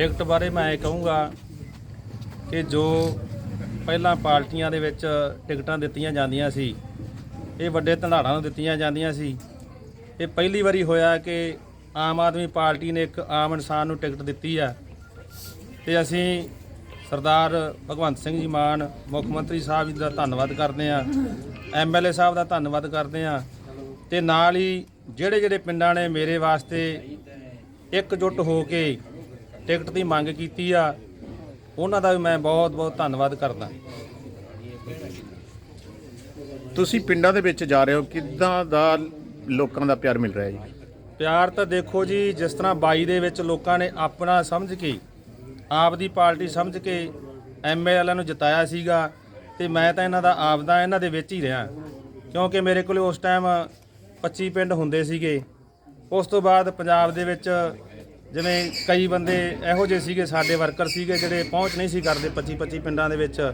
Ticket ਬਾਰੇ ਮੈਂ ਇਹ ਕਹੂੰਗਾ ਕਿ ਜੋ ਪਹਿਲਾਂ ਪਾਰਟੀਆਂ ਦੇ ਵਿੱਚ ਟਿਕਟਾਂ ਦਿੱਤੀਆਂ ਜਾਂਦੀਆਂ ਸੀ, ਇਹ ਵੱਡੇ ਧਨਾੜਾਂ ਨੂੰ ਦਿੱਤੀਆਂ ਜਾਂਦੀਆਂ ਸੀ। ਇਹ ਪਹਿਲੀ ਵਾਰੀ ਹੋਇਆ ਕਿ ਆਮ ਆਦਮੀ ਪਾਰਟੀ ਨੇ ਇੱਕ ਆਮ ਇਨਸਾਨ ਨੂੰ ਟਿਕਟ ਦਿੱਤੀ ਆ। ਤੇ ਅਸੀਂ ਸਰਦਾਰ ਭਗਵੰਤ ਸਿੰਘ ਜੀ ਮਾਨ, ਮੁੱਖ ਮੰਤਰੀ ਸਾਹਿਬ ਜੀ ਦਾ ਧੰਨਵਾਦ ਕਰਦੇ ਆ ਐਮਐਲਏ ਸਾਹਿਬ ਦਾ ਧੰਨਵਾਦ ਕਰਦੇ ਆ ਤੇ ਨਾਲ ਹੀ ਜਿਹੜੇ ਜਿਹੜੇ ਪਿੰਡਾਂ ਨੇ ਮੇਰੇ ਵਾਸਤੇ ਇਕਜੁੱਟ ਹੋ ਕੇ ਟਿਕਟ ਦੀ ਮੰਗ ਕੀਤੀ ਆ ਉਹਨਾਂ ਦਾ ਵੀ ਮੈਂ ਬਹੁਤ ਬਹੁਤ ਧੰਨਵਾਦ ਕਰਦਾ। ਤੁਸੀਂ ਪਿੰਡਾਂ ਦੇ ਵਿੱਚ ਜਾ ਰਹੇ ਹੋ ਕਿੱਦਾਂ ਦਾ ਲੋਕਾਂ ਦਾ ਪਿਆਰ ਮਿਲ ਰਿਹਾ ਜੀ? ਪਿਆਰ ਤਾਂ ਦੇਖੋ ਜੀ ਜਿਸ ਤਰ੍ਹਾਂ 22 ਦੇ ਵਿੱਚ ਲੋਕਾਂ ਨੇ ਆਪਣਾ ਸਮਝ ਕੇ ਆਪ ਦੀ ਪਾਰਟੀ ਸਮਝ ਕੇ ਐਮਏ ਵਾਲਿਆਂ ਨੂੰ ਜਿਤਾਇਆ ਸੀਗਾ ਤੇ ਮੈਂ ਤਾਂ ਇਹਨਾਂ ਦਾ ਆਪਦਾ ਇਹਨਾਂ ਦੇ ਵਿੱਚ ਹੀ ਰਿਹਾ। ਕਿਉਂਕਿ ਮੇਰੇ ਕੋਲ ਉਸ ਟਾਈਮ 25 ਪਿੰਡ ਹੁੰਦੇ ਸੀਗੇ। ਉਸ ਤੋਂ ਬਾਅਦ ਪੰਜਾਬ ਦੇ ਵਿੱਚ ਜਿਵੇਂ ਕਈ ਬੰਦੇ ਇਹੋ ਜਿਹੇ ਸੀਗੇ ਸਾਡੇ ਵਰਕਰ ਸੀਗੇ ਜਿਹੜੇ ਪਹੁੰਚ ਨਹੀਂ ਸੀ ਕਰਦੇ 25 25 ਪਿੰਡਾਂ ਦੇ ਵਿੱਚ।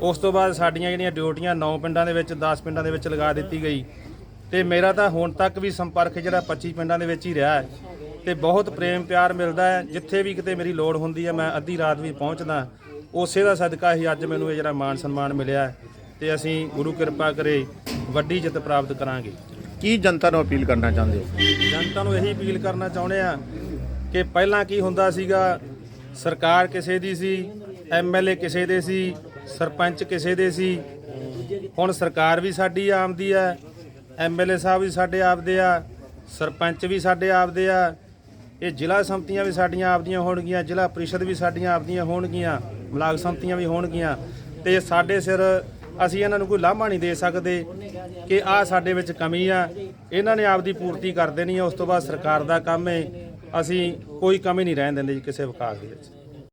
ਉਸ ਤੋਂ ਬਾਅਦ ਸਾਡੀਆਂ ਜਿਹੜੀਆਂ ਡਿਊਟੀਆਂ 9 ਪਿੰਡਾਂ ਦੇ ਵਿੱਚ 10 ਪਿੰਡਾਂ ਦੇ ਵਿੱਚ ਲਗਾ ਦਿੱਤੀ ਗਈ। ਤੇ ਮੇਰਾ ਤਾਂ ਹੁਣ ਤੱਕ ਵੀ ਸੰਪਰਕ ਜਿਹੜਾ 25 ਪਿੰਡਾਂ ਦੇ ਵਿੱਚ ਹੀ ਰਿਹਾ ਹੈ। ਤੇ ਬਹੁਤ ਪ੍ਰੇਮ ਪਿਆਰ ਮਿਲਦਾ ਹੈ। ਜਿੱਥੇ ਵੀ ਕਿਤੇ ਮੇਰੀ ਲੋੜ ਹੁੰਦੀ ਹੈ ਮੈਂ ਅੱਧੀ ਰਾਤ ਵੀ ਪਹੁੰਚਦਾ ਉਸੇ ਦਾ ਸਦਕਾ ਹੀ ਅੱਜ ਮੈਨੂੰ ਇਹ ਜਿਹੜਾ ਮਾਣ ਸਨਮਾਨ ਮਿਲਿਆ ਤੇ ਅਸੀਂ ਗੁਰੂ ਕਿਰਪਾ ਕਰੇ ਵੱਡੀ ਜਿੱਤ ਪ੍ਰਾਪਤ ਕਰਾਂਗੇ। ਕੀ ਜਨਤਾ ਨੂੰ ਅਪੀਲ ਕਰਨਾ ਚਾਹੁੰਦੇ ਹੋ? ਜਨਤਾ ਨੂੰ ਇਹੀ ਅਪੀਲ ਕਰਨਾ ਚਾਹੁੰਦੇ ਆ ਕਿ ਪਹਿਲਾਂ ਕੀ ਹੁੰਦਾ ਸੀਗਾ? ਸਰਕਾਰ ਕਿਸੇ ਦੀ ਸੀ ਐਮਐਲਏ ਕਿਸੇ ਦੇ ਸੀ, ਸਰਪੰਚ ਕਿਸੇ ਦੇ ਸੀ। ਹੁਣ ਸਰਕਾਰ ਵੀ ਸਾਡੀ ਆਮਦੀ ਆ ਐਮਐਲਏ ਸਾਹਿਬ ਵੀ ਸਾਡੇ ਆਪਦੇ ਆ, ਸਰਪੰਚ ਵੀ ਸਾਡੇ ਆਪਦੇ ਆ। ਇਹ ਜ਼ਿਲ੍ਹਾ ਸੰਮਤੀਆਂ ਵੀ ਸਾਡੀਆਂ ਆਪਦੀਆਂ ਹੋਣਗੀਆਂ, ਜ਼ਿਲ੍ਹਾ ਪ੍ਰੀਸ਼ਦ ਵੀ ਸਾਡੀਆਂ ਆਪਦੀਆਂ ਹੋਣਗੀਆਂ, ਬਲਾਕ ਸੰਮਤੀਆਂ ਵੀ ਹੋਣਗੀਆਂ। ਤੇ ਸਾਡੇ ਸਿਰ ਅਸੀਂ ਇਹਨਾਂ ਨੂੰ ਕੋਈ ਲਾਮਾ ਨਹੀਂ ਦੇ ਸਕਦੇ ਕਿ ਆ ਸਾਡੇ ਵਿੱਚ ਕਮੀ ਆ। ਇਹਨਾਂ ਨੇ ਆਪਦੀ ਪੂਰਤੀ ਕਰ ਦੇਣੀ ਆ, ਉਸ ਤੋਂ ਬਾਅਦ ਸਰਕਾਰ ਦਾ ਕੰਮ ਹੈ ਅਸੀਂ ਕੋਈ ਕਮੀ ਨਹੀਂ ਰਹਿਣ ਦਿੰਦੇ ਜੀ ਕਿਸੇ ਵਿਕਾਸ ਦੇ ਵਿੱਚ।